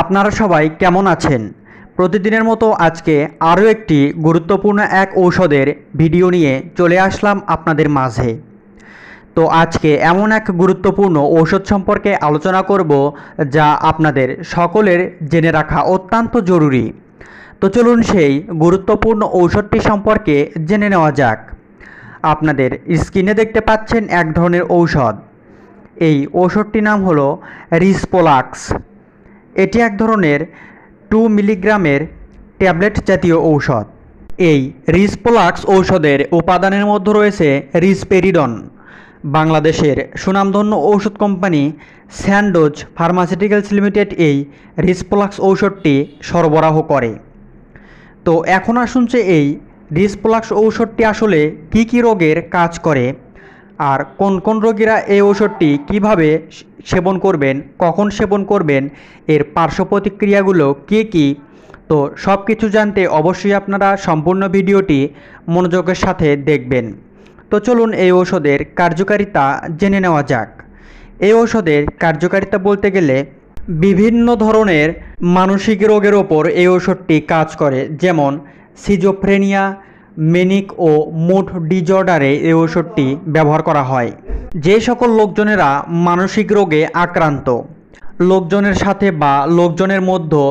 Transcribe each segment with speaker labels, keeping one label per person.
Speaker 1: আপনারা সবাই কেমন আছেন? প্রতিদিনের মতো আজকে আরও একটি গুরুত্বপূর্ণ এক ঔষধের ভিডিও নিয়ে চলে আসলাম আপনাদের মাঝে। তো আজকে এমন এক গুরুত্বপূর্ণ ঔষধ সম্পর্কে আলোচনা করব যা আপনাদের সকলের জেনে রাখা অত্যন্ত জরুরি। তো চলুন সেই গুরুত্বপূর্ণ ঔষধটি সম্পর্কে জেনে নেওয়া যাক। আপনাদের স্ক্রিনে দেখতে পাচ্ছেন এক ধরনের ঔষধ। এই ঔষধটির নাম হলো রিসপোলাক্স। এটি এক ধরনের টু মিলিগ্রামের ট্যাবলেট জাতীয় ঔষধ। এই রিসপোলাক্স ঔষধের উপাদানের মধ্যে রয়েছে রিসপেরিডন বাংলাদেশের সুনামধন্য ঔষধ কোম্পানি স্যান্ডোজ ফার্মাসিউটিক্যালস লিমিটেড এই রিসপোলাক্স ঔষধটি সরবরাহ করে। তো এখন আসুন যে এই রিসপোলাক্স ঔষধটি আসলে কী কী রোগের কাজ করে আর কোন কোন রোগীরা এই ঔষধটি কীভাবে সেবন করবেন, কখন সেবন করবেন, এর পার্শ্ব প্রতিক্রিয়াগুলো কী কী, তো সব কিছু জানতে অবশ্যই আপনারা সম্পূর্ণ ভিডিওটি মনোযোগের সাথে দেখবেন। তো চলুন এই ঔষধের কার্যকারিতা জেনে নেওয়া যাক। এই ঔষধের কার্যকারিতা বলতে গেলে বিভিন্ন ধরনের মানসিক রোগের ওপর এই ঔষধটি কাজ করে, যেমন সিজোফ্রেনিয়া মেনিক ও মুড ডিজর্ডারে এই ওষুধটি ব্যবহার করা হয়। যে সকল লোকজনেরা মানসিক রোগে আক্রান্ত, লোকজনের সাথে বা লোকজনের মধ্যে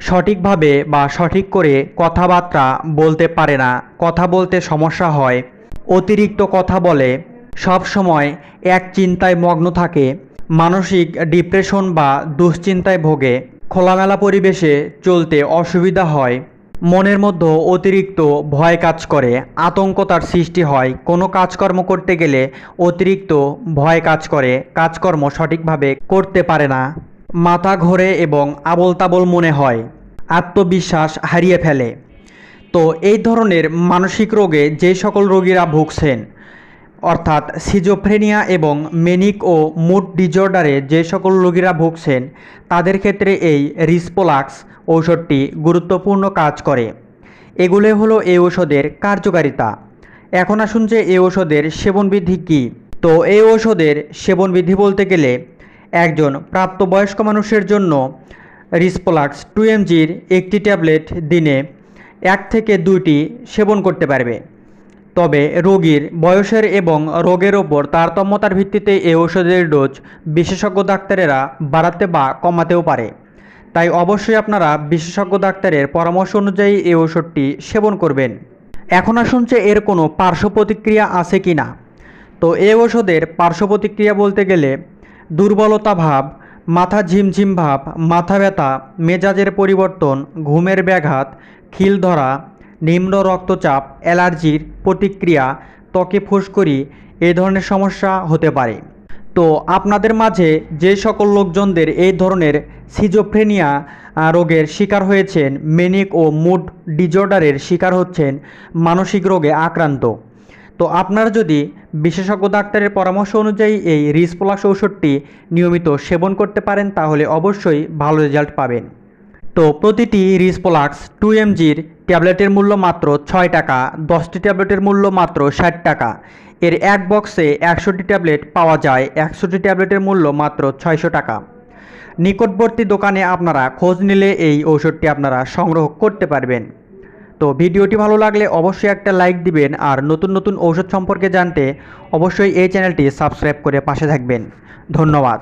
Speaker 1: সঠিকভাবে বা সঠিক করে কথাবার্তা বলতে পারে না, কথা বলতে সমস্যা হয়, অতিরিক্ত কথা বলে, সব সময় এক চিন্তায় মগ্ন থাকে, মানসিক ডিপ্রেশন বা দুশ্চিন্তায় ভোগে, খোলামেলা পরিবেশে চলতে অসুবিধা হয়। মনের মধ্যে অতিরিক্ত ভয় কাজ করে, আতঙ্ক তার সৃষ্টি হয়। কোনো কাজকর্ম করতে গেলে অতিরিক্ত ভয় কাজ করে, কাজকর্ম সঠিকভাবে করতে পারে না। মাথা ঘোরে এবং আবল তাবল মনে হয়, আত্মবিশ্বাস হারিয়ে ফেলে। তো এই ধরনের মানসিক রোগে যে সকল রোগীরা ভুগছেন অর্থাৎ সিজোফ্রেনিয়া এবং মেনিক ও মুড ডিজর্ডারে যে সকল রোগীরা ভুগছেন, তাদের ক্ষেত্রে এই রিসপোলাক্স ঔষধটি গুরুত্বপূর্ণ কাজ করে। এগুলো হলো এই ঔষধের কার্যকারিতা। এখন আসুন যে এই ঔষধের সেবনবিধি কী। তো এই ঔষধের সেবনবিধি বলতে গেলে, একজন প্রাপ্তবয়স্ক মানুষের জন্য রিসপোলাক্স টু এমজির একটি ট্যাবলেট দিনে এক থেকে দুইটি সেবন করতে পারবে। তবে রোগীর বয়সের এবং রোগের ওপর তারতম্যতার ভিত্তিতে এ ঔষধের ডোজ বিশেষজ্ঞ ডাক্তারেরা বাড়াতে বা কমাতেও পারে। তাই অবশ্যই আপনারা বিশেষজ্ঞ ডাক্তারের পরামর্শ অনুযায়ী এই ঔষধটি সেবন করবেন। এখন আসুন যে এর কোনো পার্শ্ব প্রতিক্রিয়া আছে কি না তো এই ঔষধের পার্শ্ব প্রতিক্রিয়া বলতে গেলে দুর্বলতা ভাব, মাথা ঝিমঝিম ভাব, মাথা ব্যথা, মেজাজের পরিবর্তন, ঘুমের ব্যাঘাত খিল ধরা নিম্ন রক্তচাপ, অ্যালার্জির প্রতিক্রিয়া, ত্বকে ফুসকুড়ি এই ধরনের সমস্যা হতে পারে। তো আপনাদের মাঝে যে সকল লোকজনদের এই ধরনের সিজোফ্রেনিয়া রোগের শিকার হয়েছেন, মেনিক ও মুড ডিজর্ডারের শিকার হচ্ছেন, মানসিক রোগে আক্রান্ত। তো আপনারা যদি বিশেষজ্ঞ ডাক্তারের পরামর্শ অনুযায়ী এই রিসপোলাক্স ঔষধটি নিয়মিত সেবন করতে পারেন, তাহলে অবশ্যই ভালো রেজাল্ট পাবেন। তো প্রতিটি রিসপোলাক্স টু এমজির ট্যাবলেটের মূল্য মাত্র ছয় টাকা, দশটি ট্যাবলেটের মূল্য মাত্র ষাট টাকা। এর এক বক্সে একশোটি ট্যাবলেট পাওয়া যায় একশোটি ট্যাবলেটের মূল্য মাত্র ছয়শো টাকা। নিকটবর্তী দোকানে আপনারা খোঁজ নিলে এই ঔষধটি আপনারা সংগ্রহ করতে পারবেন। তো ভিডিওটি ভালো লাগলে অবশ্যই একটা লাইক দিবেন আর নতুন নতুন ঔষধ সম্পর্কে জানতে অবশ্যই এই চ্যানেলটি সাবস্ক্রাইব করে পাশে থাকবেন। ধন্যবাদ।